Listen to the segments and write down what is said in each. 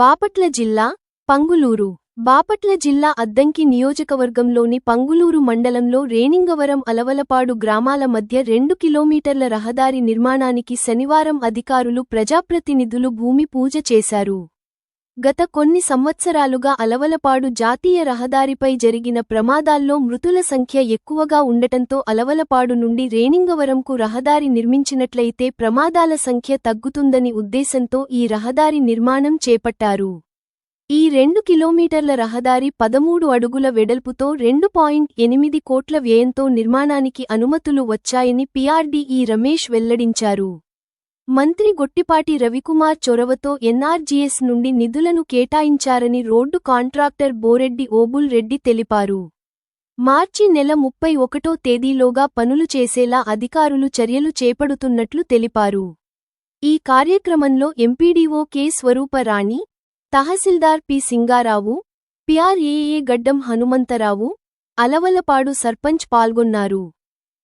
బాపట్ల జిల్లా పంగులూరు. బాపట్ల జిల్లా అద్దంకి నియోజకవర్గంలోని పంగులూరు మండలంలో రేణింగవరం అలవలపాడు గ్రామాల మధ్య రెండు కిలోమీటర్ల రహదారి నిర్మాణానికి శనివారం అధికారులు ప్రజాప్రతినిధులు భూమి పూజ చేశారు. గత కొన్ని సంవత్సరాలుగా అలవలపాడు జాతీయ రహదారిపై జరిగిన ప్రమాదాల్లో మృతుల సంఖ్య ఎక్కువగా ఉండటంతో అలవలపాడు నుండి రేణింగవరంకు రహదారి నిర్మించినట్లయితే ప్రమాదాల సంఖ్య తగ్గుతుందని ఉద్దేశంతో ఈ రహదారి నిర్మాణం చేపట్టారు. ఈ రెండు కిలోమీటర్ల రహదారి పదమూడు అడుగుల వెడల్పుతో రెండు పాయింట్ ఎనిమిది కోట్ల వ్యయంతో నిర్మాణానికి అనుమతులు వచ్చాయని పీఆర్డీఈ రమేష్ వెల్లడించారు. మంత్రి గొట్టిపాటి రవికుమార్ చొరవతో ఎన్ఆర్జీఎస్ నుండి నిధులను కేటాయించారని రోడ్డు కాంట్రాక్టర్ బోరెడ్డి ఓబుల్ రెడ్డి తెలిపారు. మార్చి నెల ముప్పై ఒకటో తేదీలోగా పనులు చేసేలా అధికారులు చర్యలు చేపడుతున్నట్లు తెలిపారు. ఈ కార్యక్రమంలో ఎంపీడీఓ కె స్వరూపరాణి తహసీల్దార్ పి సింగారావు పిఆర్ఏఏ గడ్డం హనుమంతరావు అలవలపాడు సర్పంచ్ పాల్గొన్నారు.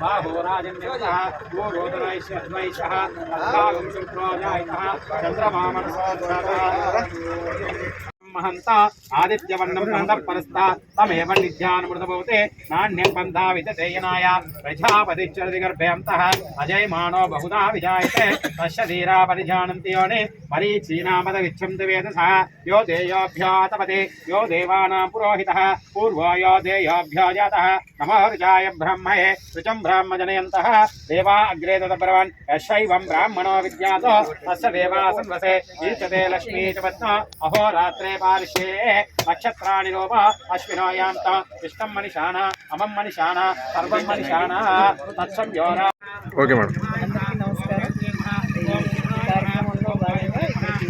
బాహోరాజన్యతः పూర్వోదరైశ్వైషः అద్భాగం శుక్రోజాయితः చంద్రమామనసోదరः మహంత महंता आदित्यवर्णम नंदपरस्ता तमेव निध्यानमृतभूते, नान्यं बन्धा वितदेयनाय प्रजापतिश्चरदिगर्भयन्तः अजयमानो बहुधा विजायते, तस्य धीरा परिजानन्ति योनि, मरीचीनामदविच्छन्ति वेदसः, यो देयोऽभ्यातपते यो देवानां पुरोहितः, पूर्वो यो देयोऽभ्याजातः, नमः ऋजाय ब्रह्मये ऋचं ब्राह्मजनयन्तः देवा अग्रे तदब्रवन् यशैवं ब्राह्मणो विद्यातो तस्य देवासंवसे ईचते लक्ष्मी च पद्म अहोरात्रे చ పద్మ అహోరాత్రే పారిష్యే నక్షత్రాణి రూప అశ్వినోయాం ఇష్టం మనిషాన అమం మనిషాన సర్వం మనిషాన తత్సం యోరా ఓకే మేడం అందరికీ నమస్కారం ఈ కార్యక్రమంలో భాగంగా ఇక్కడికి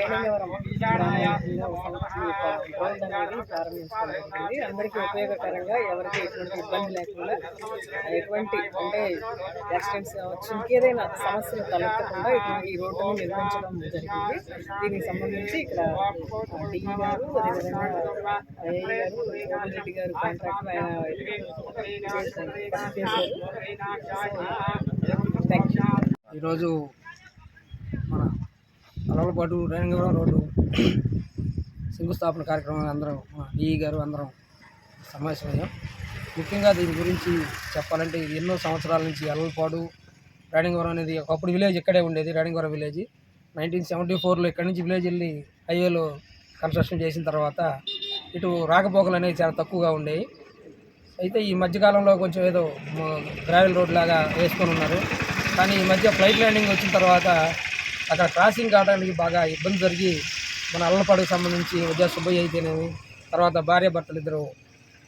రేణింగవరం గ్రామంలో సంస్థ యొక్క గ్రౌండ్ అనేది ప్రారంభించడం అందరికీ ఉపయోగకరంగా ఎవరికి ఎటువంటి ఇబ్బంది లేకుండా ఎటువంటి అంటే యాక్సిడెంట్స్ కావచ్చు ఇంకేదైనా సమస్యలు తలెత్తకుండా ఇటువంటి ఈ రోడ్డును నిర్మించడం జరిగింది. దీనికి సంబంధించి ఇక్కడ డిఈ గారు అదేవిధంగా ఐఐ గారు రెడ్డి గారు కాంట్రాక్ట్ ఆయన ఈరోజు మన అలవలపాటు రేణిగవరం రోడ్డు శంకుస్థాపన కార్యక్రమం అందరం మా డిఈ గారు అందరం సమావేశమయ్యాం. ముఖ్యంగా దీని గురించి చెప్పాలంటే ఎన్నో సంవత్సరాల నుంచి అలవలపాడు రాణింగవరం అనేది ఒకప్పుడు విలేజ్ ఇక్కడే ఉండేది రాణింగవరం విలేజ్. నైన్టీన్ సెవెంటీ ఫోర్లో ఇక్కడి నుంచి విలేజ్ వెళ్ళి హైవేలో కన్స్ట్రక్షన్ చేసిన తర్వాత ఇటు రాకపోకలు అనేవి చాలా తక్కువగా ఉండేవి. అయితే ఈ మధ్యకాలంలో కొంచెం ఏదో గ్రావెల్ రోడ్ లాగా వేసుకొని ఉన్నారు. కానీ ఈ మధ్య ఫ్లైట్ ల్యాండింగ్ వచ్చిన తర్వాత అక్కడ క్రాసింగ్ కావడానికి బాగా ఇబ్బంది జరిగి మన అల్లపాడుకు సంబంధించి ఉద్యా సుబ్బయ్య అయితేనేమి తర్వాత భార్య భర్తలు ఇద్దరు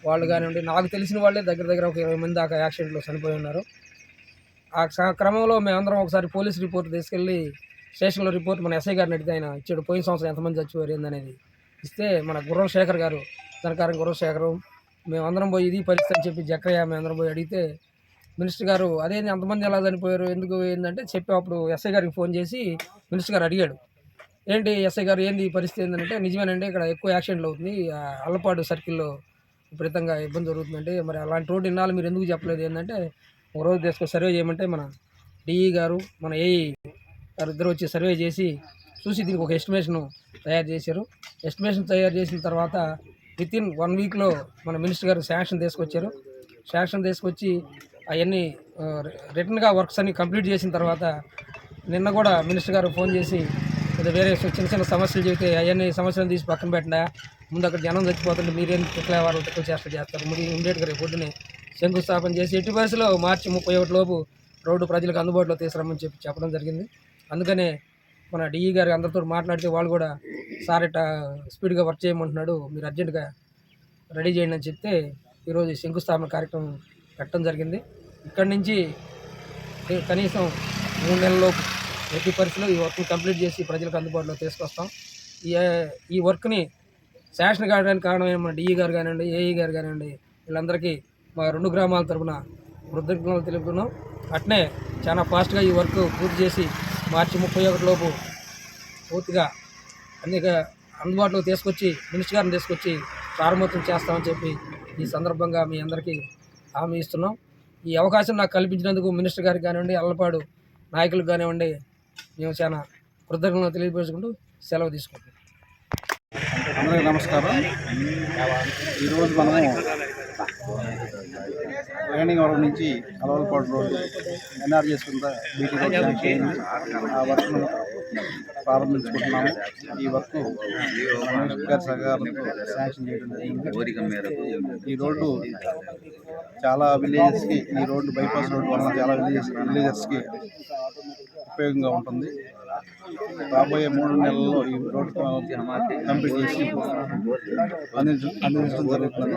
వాళ్ళు కానివ్వండి నాకు తెలిసిన వాళ్ళే దగ్గర దగ్గర ఒక ఇరవై మంది దాకా యాక్సిడెంట్లో చనిపోయి ఉన్నారు. ఆ క్రమంలో మేమందరం ఒకసారి పోలీస్ రిపోర్ట్ తీసుకెళ్ళి స్టేషన్లో రిపోర్ట్ మన ఎస్ఐ గారిని అడిగితే ఆయన ఇచ్చాడు పోయిన సంవత్సరం ఎంతమంది చచ్చిపోయారు ఏందనేది. ఇస్తే మన గుర్రం శేఖర్ గారు ధనకారం గుర్రం శేఖరు మేమందరం పోయి ఇది పరిస్థితి అని చెప్పి జక్రయ్య మేమందరం పోయి అడిగితే మినిస్టర్ గారు అదే ఎంతమంది ఎలా చనిపోయారు? ఎందుకు? ఏంటంటే చెప్పి అప్పుడు ఎస్ఐ గారికి ఫోన్ చేసి మినిస్టర్ గారు అడిగాడు. ఏంటి ఎస్ఐ గారు ఏంది పరిస్థితి ఏంటంటే నిజమేనండి ఇక్కడ ఎక్కువ యాక్సిడెంట్లు అవుతుంది ఆ అల్లపాడు సర్కిల్లో విపరీతంగా ఇబ్బంది జరుగుతుందంటే మరి అలాంటి రోడ్డు ఇన్నాళ్ళు మీరు ఎందుకు చెప్పలేదు? ఏంటంటే ఒక రోజు తీసుకొని సర్వే చేయమంటే మన డిఈ గారు మన ఏఈ గారు ఇద్దరు వచ్చి సర్వే చేసి చూసి దీనికి ఒక ఎస్టిమేషన్ తయారు చేశారు. ఎస్టిమేషన్ తయారు చేసిన తర్వాత విత్ ఇన్ వన్ వీక్లో మన మినిస్టర్ గారు శాంక్షన్ తీసుకొచ్చారు. శాంక్షన్ తీసుకొచ్చి అవన్నీ రిటర్న్గా వర్క్స్ అన్ని కంప్లీట్ చేసిన తర్వాత నిన్న కూడా మినిస్టర్ గారు ఫోన్ చేసి ఏదో వేరే చిన్న చిన్న సమస్యలు చెబితే అవన్నీ సమస్యలు తీసి పక్కన పెట్టినా ముందు అక్కడ జనం చచ్చిపోతుంటే మీరేం తిక్కలే వాళ్ళు తిక్కలు చేష్ట చేస్తారు. ముందు ఇమ్మీడియట్గా రేపు పొద్దునే శంకుస్థాపన చేసి ఎట్టి పరిస్థితిలో మార్చి ముప్పై ఒకటి లోపు రోడ్డు ప్రజలకు అందుబాటులో తీసుకురమ్మని చెప్పి చెప్పడం జరిగింది. అందుకనే మన డిఈ గారు అందరితో మాట్లాడితే వాళ్ళు కూడా సార్ ఇట్లా స్పీడ్గా వర్క్ చేయమంటున్నాడు మీరు అర్జెంటుగా రెడీ చేయండి అని చెప్తే ఈరోజు శంకుస్థాపన కార్యక్రమం పెట్టడం జరిగింది. ఇక్కడి నుంచి కనీసం మూడు నెలల్లోపు ఎట్టి పరిస్థితిలో ఈ వర్క్ని కంప్లీట్ చేసి ప్రజలకు అందుబాటులో తీసుకొస్తాం. ఈ ఈ వర్క్ని శాంక్షన్ కావడానికి కారణం మన డిఈ గారు కానివ్వండి ఏఈ గారు కానివ్వండి వీళ్ళందరికీ మా రెండు గ్రామాల తరపున కృతజ్ఞతలు తెలుపుతున్నాం. అట్నే చాలా ఫాస్ట్గా ఈ వర్క్ పూర్తి చేసి మార్చి ముప్పై ఒకటిలోపు పూర్తిగా అన్ని అందుబాటులో తీసుకొచ్చి మినిస్టర్ గారిని తీసుకొచ్చి ప్రారంభోత్సవం చేస్తామని చెప్పి ఈ సందర్భంగా మీ అందరికీ హామీ ఇస్తున్నాం. ఈ అవకాశం నాకు కల్పించినందుకు మినిస్టర్ గారికి కానివ్వండి అల్లపాడు నాయకులకు కానివ్వండి మేము చాలా కృతజ్ఞతలు తెలియపరుచుకుంటూ సెలవు తీసుకుంటాం అందరికీ నమస్కారం. ఈరోజు మనము రేణిగవరం నుంచి అలవలపాడు రోడ్డు ఎన్ఆర్జీఎస్ కింద బీటీ రోడ్ అయింది ఆ వర్క్ను ప్రారంభించుకుంటున్నాము. ఈ వర్క్ గారి సహకారంతో శాంక్షన్ చేయడం జరిగింది. ఈ రోడ్డు చాలా విలేజెస్కి ఈ రోడ్డు బైపాస్ రోడ్డు వలన చాలా విలేజెస్ విలేజెస్కి ఉపయోగంగా ఉంటుంది. రాబోయే మూడు నెలల్లో ఈ రోడ్డు కంప్లీట్ చేసి అందించడం అందించడం జరుగుతుంది.